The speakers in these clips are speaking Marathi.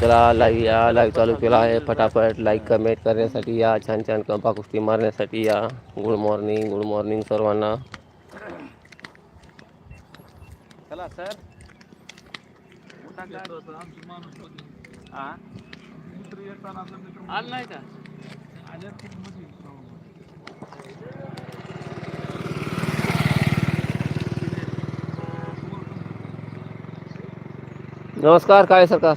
चला लाईव्ह या लाईव्ह चालू केला आहे. फटाफट लाईक कमेंट करण्यासाठी या. छान छान गप्पा गोष्टी मारण्यासाठी या. गुड मॉर्निंग गुड मॉर्निंग सर्वांना. चला सर आलं नाही का? नमस्कार काळे सरकार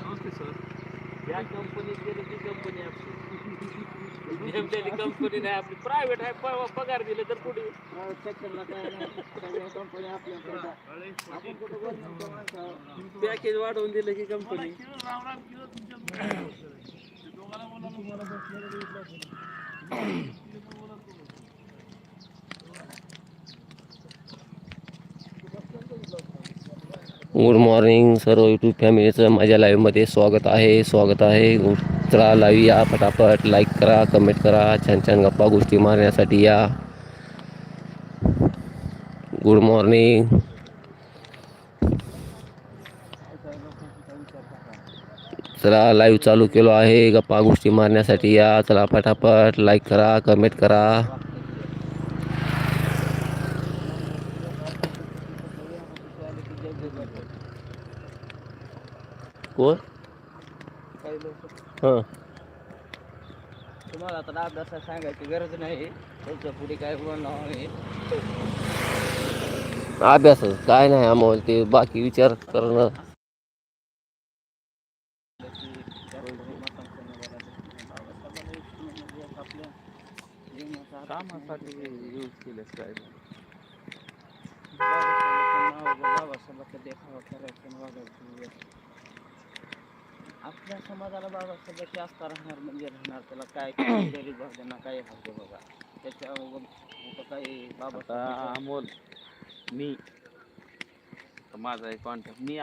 या कंपनीत गेलं ती कंपनी आपली नेमलेली कंपनी नाही आपली. प्रायव्हेट आहे प- पगार दिले तर कुठे? पॅकेज वाढवून दिलं की कंपनी गुड मॉर्निंग सर्व यूट्यूब फॅमिलीचं माझ्या लाईव्हमध्ये स्वागत आहे स्वागत आहे. चला लाईव्ह या फटाफट लाईक करा कमेंट करा छान छान गप्पा गोष्टी मारण्यासाठी या. गुड मॉर्निंग चला लाईव्ह चालू केलो आहे गप्पा गोष्टी मारण्यासाठी या. चला फटाफट लाईक करा कमेंट करा. कोण हाँ। तुम्हाला आता अभ्यासात सांगायची गरज नाही. तुमच्या पुढे काय बोलणार अभ्यास काय नाही आम्हाला ते बाकी विचार करणं कामासाठी यूज़ केलेस काय? देखावा करायचं वागायचं. आपल्या समाजाला बाबासाहेब जास्त राहणार म्हणजे राहणार. त्याला काय गरीब त्यांना काय हवं बघा. त्याच्या काही बाबा अमोल मी माझा एक कॉन्टॅक्ट मी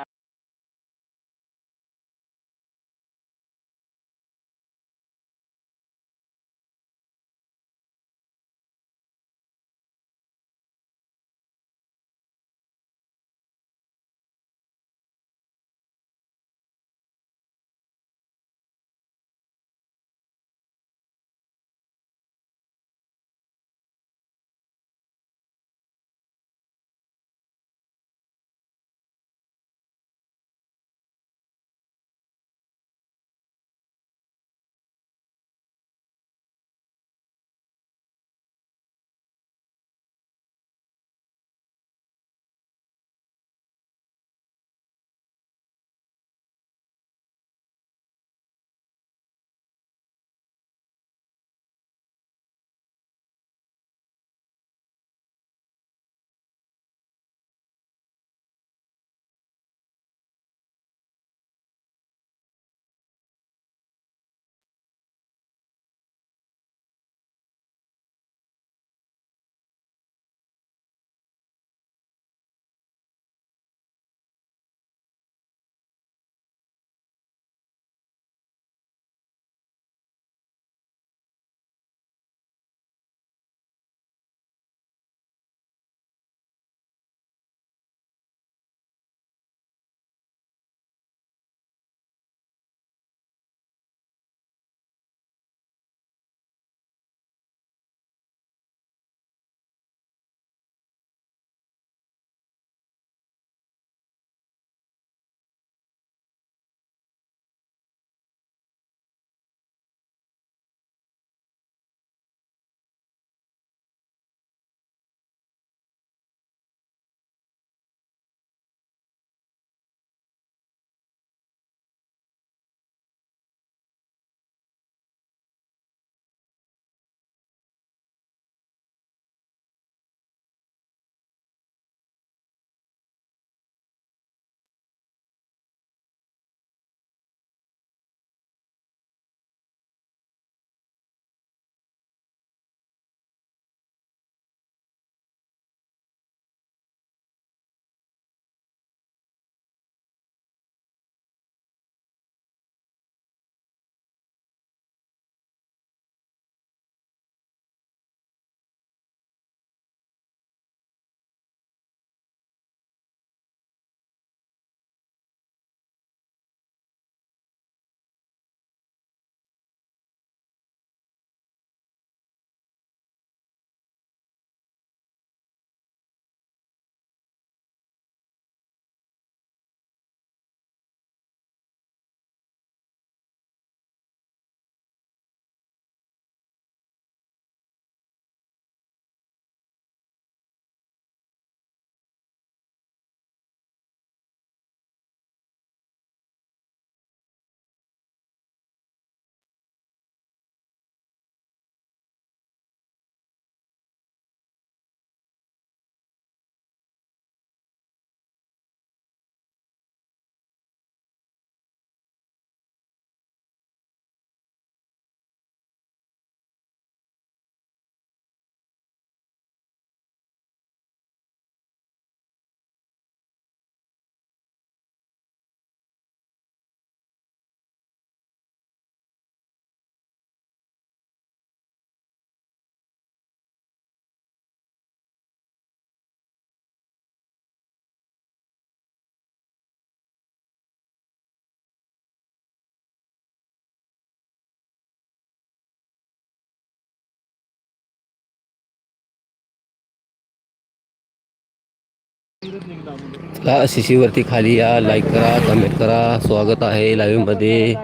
चला शिशीवरती खाली या लाईक करा कमेंट करा. स्वागत आहे लाईव्हमध्ये.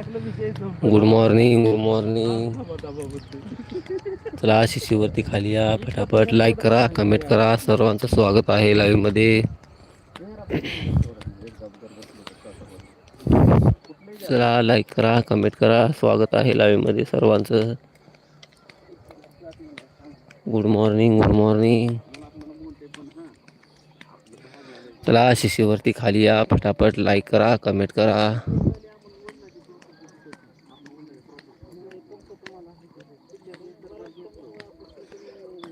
गुड मॉर्निंग गुड मॉर्निंग चला शिशीवरती खाली या फटाफट लाईक करा कमेंट करा. सर्वांचं स्वागत आहे लाईव्हमध्ये. चला लाईक करा कमेंट करा. स्वागत आहे लाईव्हमध्ये सर्वांचं. गुड मॉर्निंग गुड मॉर्निंग चला शिशीवरती खाली या. फटाफट लाईक करा कमेंट करा.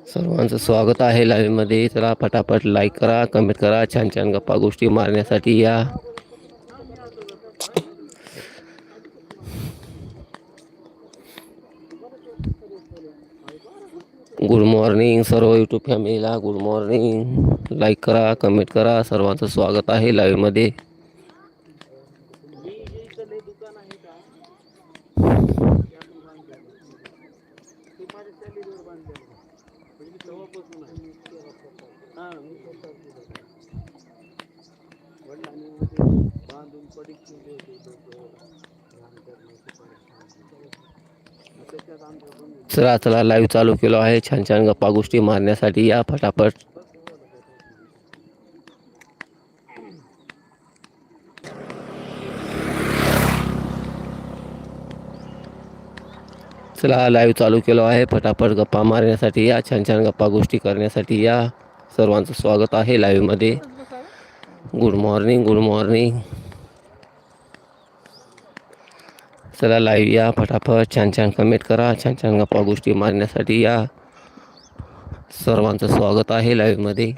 सर्वांचं स्वागत आहे लाईव्हमध्ये चला फटाफट लाईक करा कमेंट करा. छान छान गप्पा गोष्टी मारण्यासाठी या. गुड मॉर्निंग सर्व यूट्यूब फॅमिलीला गुड मॉर्निंग लाईक करा कमेंट करा. सर्वांचं स्वागत आहे लाईव्हमध्ये बांधून चला चला लाईव्ह चालू केलो आहे. छान छान गप्पा गोष्टी मारण्यासाठी या फटाफट. चला लाईव्ह चालू केलो आहे. फटाफट गप्पा मारण्यासाठी या छान छान गप्पा गोष्टी करण्यासाठी या. सर्वांचं स्वागत आहे लाईव्हमध्ये गुड मॉर्निंग गुड मॉर्निंग चला लाईव्ह या फटाफट छान छान कमेंट करा छान छान गप्पा गोष्टी मारण्यासाठी या. सर्वांचं स्वागत आहे लाईव्हमध्ये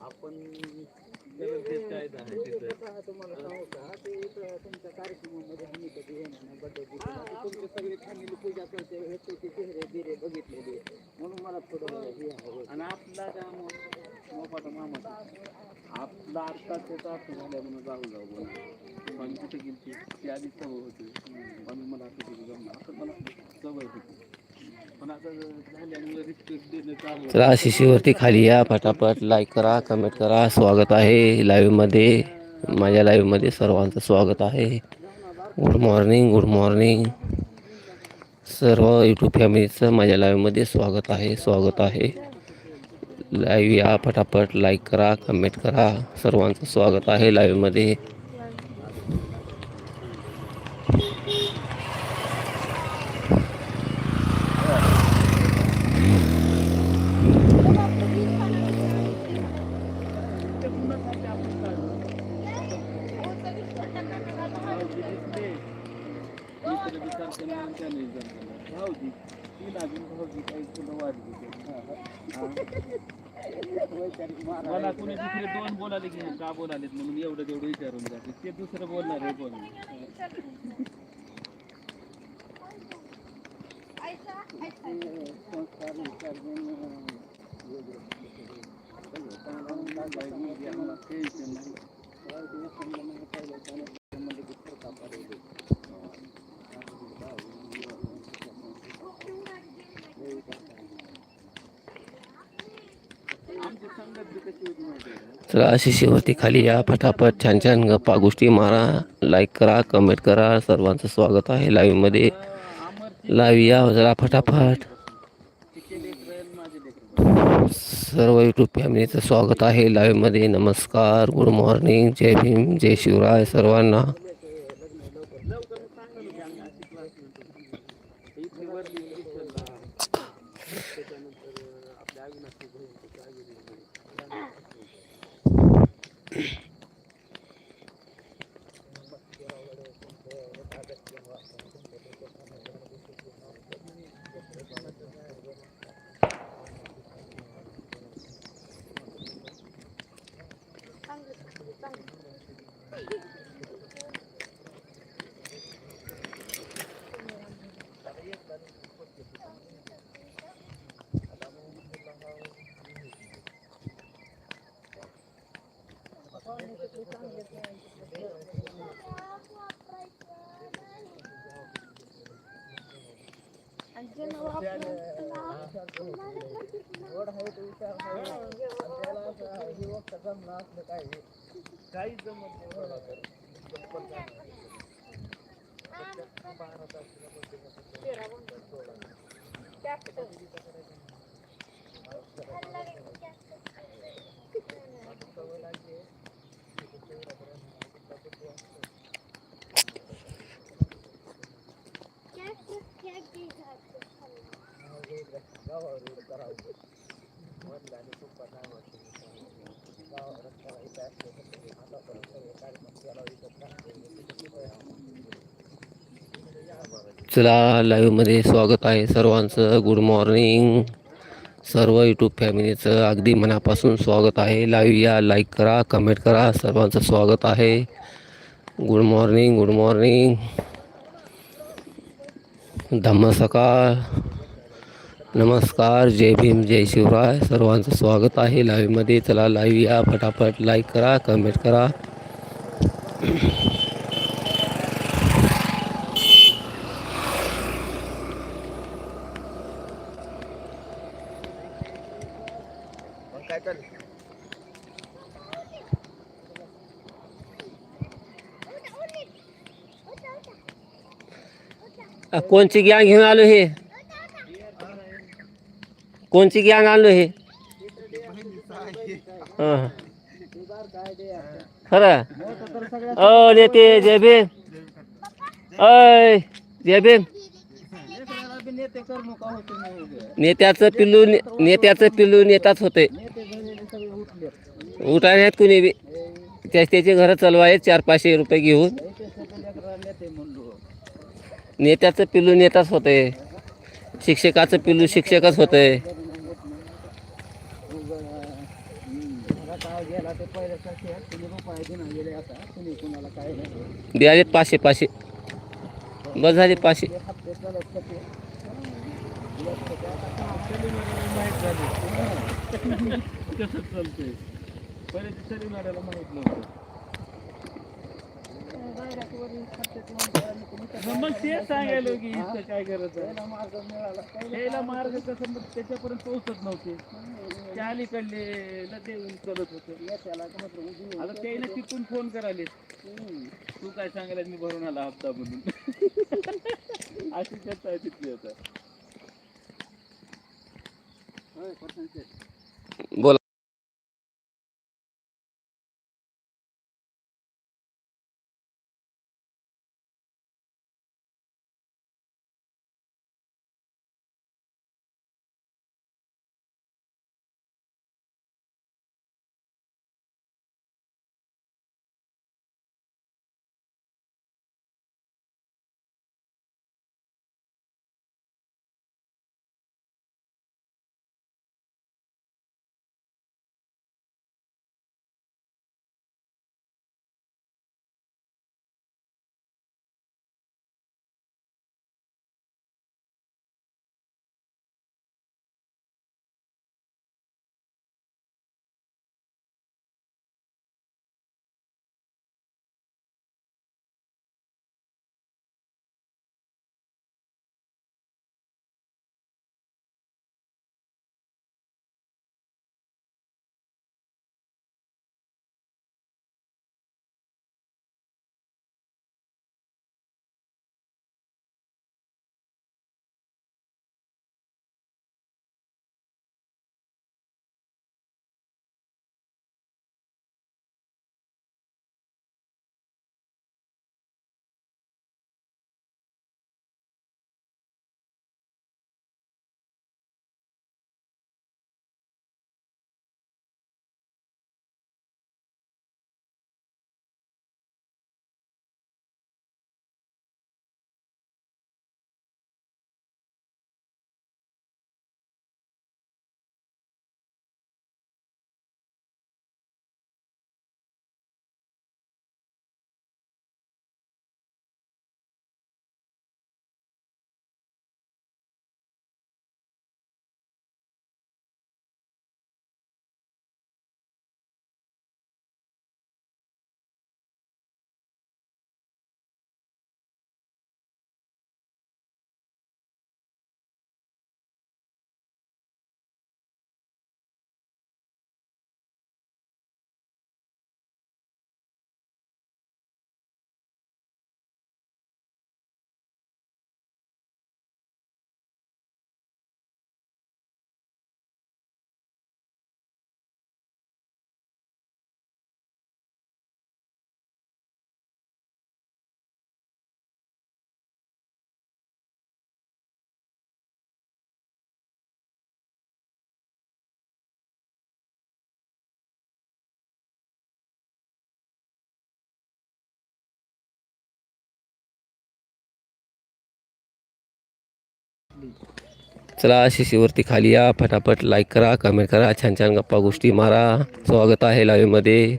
आपण तेच काय आहे तिथं तुम्हाला सांगू का ते इथं तुमच्या कार्यक्रमामध्ये आम्ही कधी येणार नाही बड्डे तुमचे सगळे फॅमिली पूजा करते ह्याचे चेहरे बिरे बघितलेले म्हणून मला थोडं हे हवं आणि आपला त्या मोपाटा मामा आपला आत्ता त्याचा अर्थ झाला म्हणून जाऊ जाऊ बोला पण कुठे गेली ती आधी सवय होती. म्हणून मला असं जमणार असं मला सवय होती. चला शिशीवरती खाली या. फटाफट लाईक करा कमेंट करा. स्वागत आहे लाईव्हमध्ये माझ्या लाईव्हमध्ये सर्वांचं स्वागत आहे. गुड मॉर्निंग गुड मॉर्निंग सर्व यूट्यूब फॅमिलीचं माझ्या लाईव्हमध्ये स्वागत आहे स्वागत आहे. लाईव्ह या फटाफट लाईक करा कमेंट करा. सर्वांचं स्वागत आहे लाईव्हमध्ये मला कुणी दुसरे दोन बोलाले की का बोलालेत म्हणून एवढं तेवढं विचारून जाते ते दुसरं बोलणार आहे बोल आमची संगत चला अशी शेवटी खाली. या फटाफट छान छान गप्पा गोष्टी मारा लाईक करा कमेंट करा. सर्वांचं स्वागत आहे लाईव्हमध्ये लाईव्ह या जरा फटाफट. सर्व यूट्यूब फॅमिलीचं स्वागत आहे लाईव्हमध्ये नमस्कार गुड मॉर्निंग जय भीम जय शिवराय सर्वांना. चला लाईव्हमध्ये स्वागत आहे सर्वांचं. गुड मॉर्निंग सर्व यूट्यूब फॅमिलीचं अगदी मनापासून स्वागत आहे. लाईव्ह या लाईक करा कमेंट करा. सर्वांचं स्वागत आहे. गुड मॉर्निंग गुड मॉर्निंग धम्म सकाळ नमस्कार, जय भीम, जय शिवराय। सर्वांचं स्वागत आहे लाईव्हमध्ये चला लाईव्ह या, फटाफट लाईक करा कमेंट करा. कोणची गॅंग घेऊन आलो हे? कोणची गॅंग आणलो हे? खरं? अ नेते जय भीम अय जय भीम नेत्याचं पिल्लू ने- नेत्याचं पिल्लू नेताच होते. नेते नाहीत उठायला आहेत कुणी बी त्याच त्याचे घरं चालवायचे चार पाचशे रुपये घेऊन. नेत्याचं पिल्लू नेताच होते. शिक्षकाचं पिल्लू शिक्षकच होते काय गेला ते पहिल्यासारखे द्यालेत पाचशे पाचशे. बस झाले पाचशे. ते हप्ते चालत होते कसं चालतंय. पहिले शनिवाराला माहीत नव्हतं मग तेच सांगायला की इथं काय करायचं मार्ग मिळाला यायला मार्ग कसं मग त्याच्यापर्यंत पोहोचत नव्हते. त्या अलीकडले देऊन करत होते. आता त्याला तिथून फोन करायले तू काय सांगायला मी भरून आला हप्ता म्हणून. अशी कथा आहे तिथली आता. बोला. चला शिशीवरती खाली या. फटाफट लाईक करा कमेंट करा. छान छान गप्पा गोष्टी मारा. स्वागत आहे लाईव्हमध्ये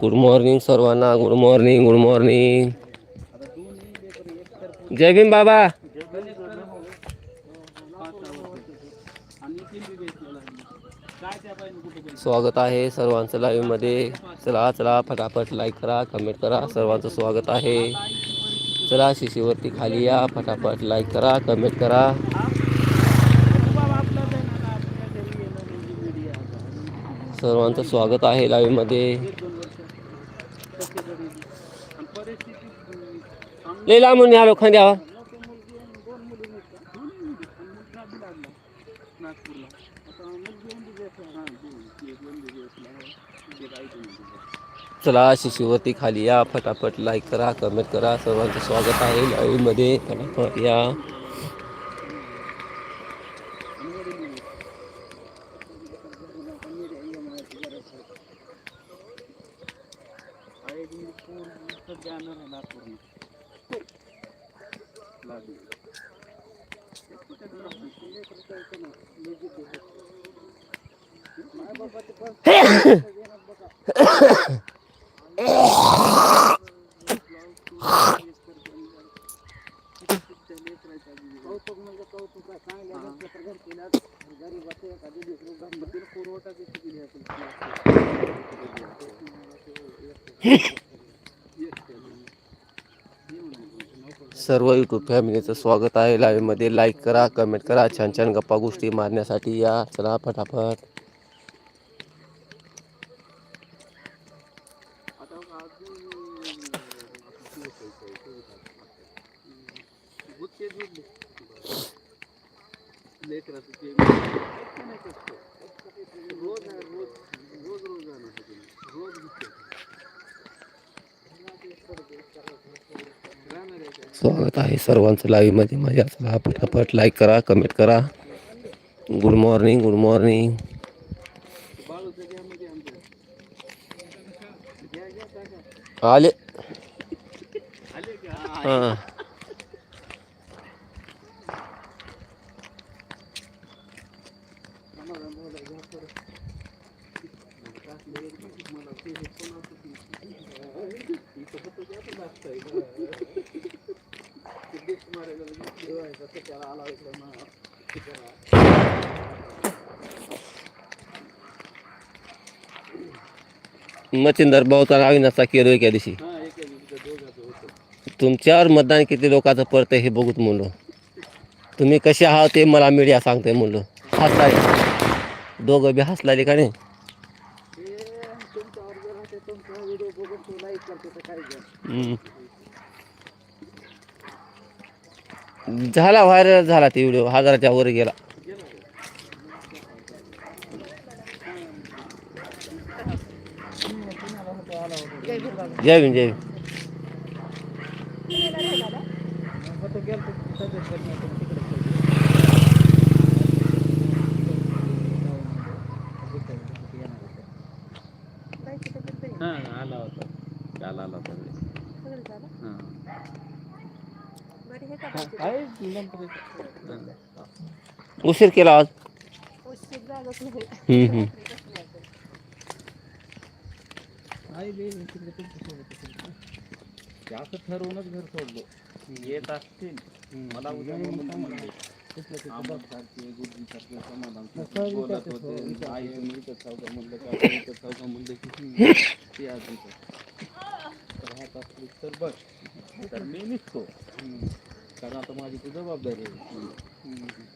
गुड मॉर्निंग सर्वांना. गुड मॉर्निंग गुड मॉर्निंग जय भीम बाबा. स्वागत आहे सर्वांचं लाईव्हमध्ये चला चला फटाफट लाईक करा कमेंट करा. सर्वांचं स्वागत आहे. चला शिशीवरती खाली या. फटाफट लाईक करा कमेंट करा. सर्वांचं स्वागत आहे लाईव्हमध्ये लई लांबून आलो खांद्यावर चला शिशुवरती खाली या. फटाफट लाईक करा कमेंट करा. सर्वांचं स्वागत आहे. लाईव्हमध्ये फटाफट या सर्व यूट्यूब फॅमिलीचं स्वागत आहे. लाईव्हमध्ये लाईक करा कमेंट करा. छान छान गप्पा गोष्टी मारण्यासाठी या. चला फटाफट स्वागत आहे सर्वांचं लाईव्हमध्ये माझ्या चला फटाफट लाईक करा कमेंट करा. गुड मॉर्निंग गुड मॉर्निंग आले. हां. मच्छिंदर भाऊचा नाविनाचा केलो एका दिवशी. तुमच्यावर मतदान किती लोकांचं पडतं हे बघूत म्हणलो. तुम्ही कसे आहात ते मला मीडिया सांगतोय म्हणलो. हसलाय. दोघं बी हसलाय का नाही? झाला व्हायरल झाला ते व्हिडिओ हजाराच्या वर गेला. जय भीम जय भीम हा आला होता काल आला होता हा. आहे नंतर उशीर केला आज हम्म, हम्म. आहे बे, तिकडे तुमच्यासोबत असेल. ते असं ठरवूनच घर सोडलो येत असतील मला उद्या म्हणून म्हणले आंबटसारखे, गुडगीसारखे समाधान सारखे बोलत होते. आई तुम्ही इथंच खाऊ का म्हणलं का आपण इथंच खाऊ का म्हणलं की ते आज इथं. राहत असली तर बघ तर मी निघतो कारण आता माझी ती जबाबदारी आहे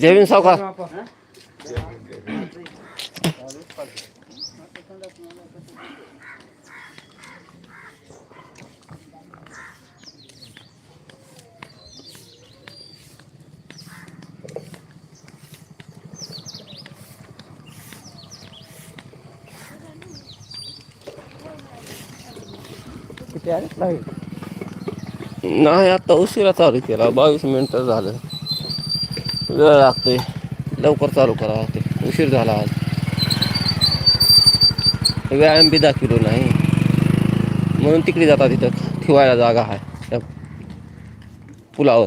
जेवीन सावकार. नाही आता उशिरा चालू केला. बावीस मिनिटं झालं. वेळ लागतोय. लवकर चालू करा ते उशीर झाला आज. व्यायाम बी दाखवलो नाही. म्हणून तिकडे जातात तिथं ठेवायला जागा आहे. त्या पुलावर.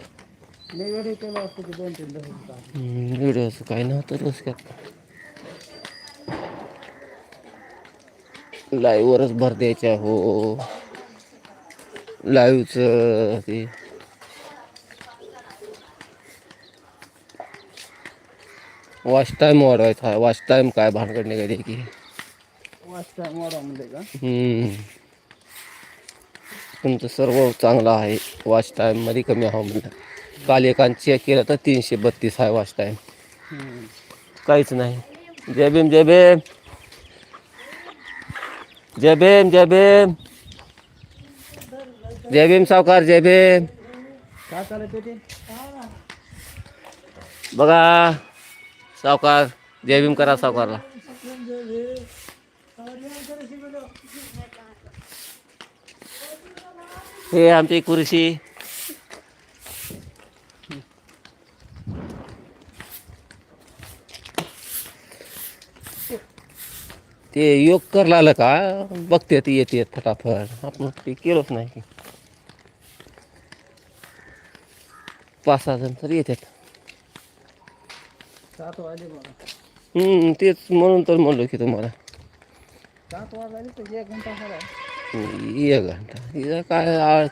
व्हिडिओ असं काही नव्हतं रोजक्यात लाईव्हवरच भर द्यायच्या हो. लाईव्हचं ते वॉच टाईम वाढवायचा आहे वॉच टाईम काय भानगड की वाजता मोडामध्ये का। हम्म. तुमचं सर्व चांगलं आहे वॉच टाईममध्ये कमी हवं म्हणलं काल एकान चेक केलं तर तीनशे बत्तीस आहे वॉच टाईम हम्म. काहीच नाही। जय भीम जय भीम। जय भीम जय भीम। जय भीम सावकार जय भीम। ते बघा सावकार जय भीम करा सावकारला. हे आमची कुरशी. ते योग करला आलं का? बघते ती येते फटाफट. आपण ते केलंच नाही. की पाच सहा जण तर येतात. सात वाजले तेच म्हणून तर म्हणलो की तुम्हाला. सात वाजले तर एक घंटा झाला. एक घंटा. इथं काय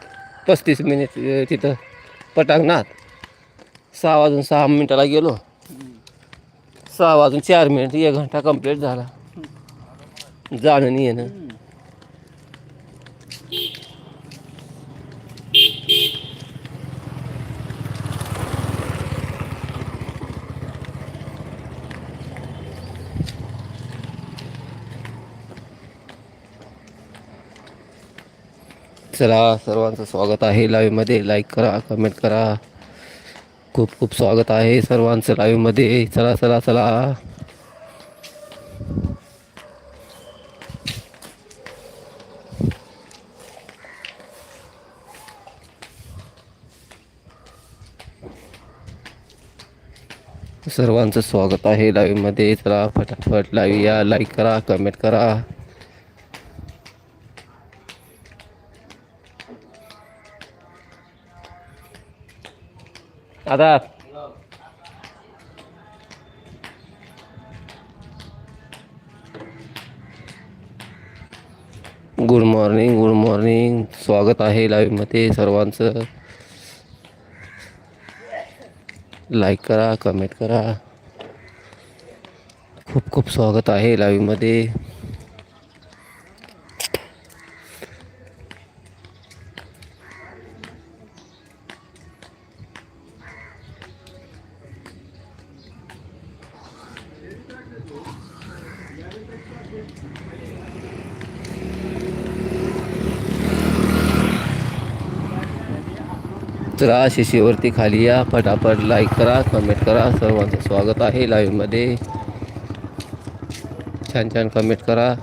पस्तीस मिनिट तिथं पटांगणात. सहा वाजून सहा मिनिटाला गेलो. सहा वाजून चार मिनिट एक घंटा कंप्लीट झाला. जाणं येणं चला सर्वांचं स्वागत आहे लाईव्हमध्ये लाईक करा कमेंट करा. खूप खूप स्वागत आहे सर्वांचं लाईव्हमध्ये चला चला चला. सर्वांचं स्वागत आहे लाईव्हमध्ये चला फटाफट लाईव्ह या. लाईक करा कमेंट करा. आता गुड मॉर्निंग गुड मॉर्निंग. स्वागत आहे लाईव्हमध्ये सर्वांचं. लाईक करा कमेंट करा. खूप खूप स्वागत आहे लाईव्हमध्ये चला शिशीवरती खाली या. पटापट लाईक करा कमेंट करा. सर्वांचं स्वागत आहे लाईव्हमध्ये छान छान कमेंट करा.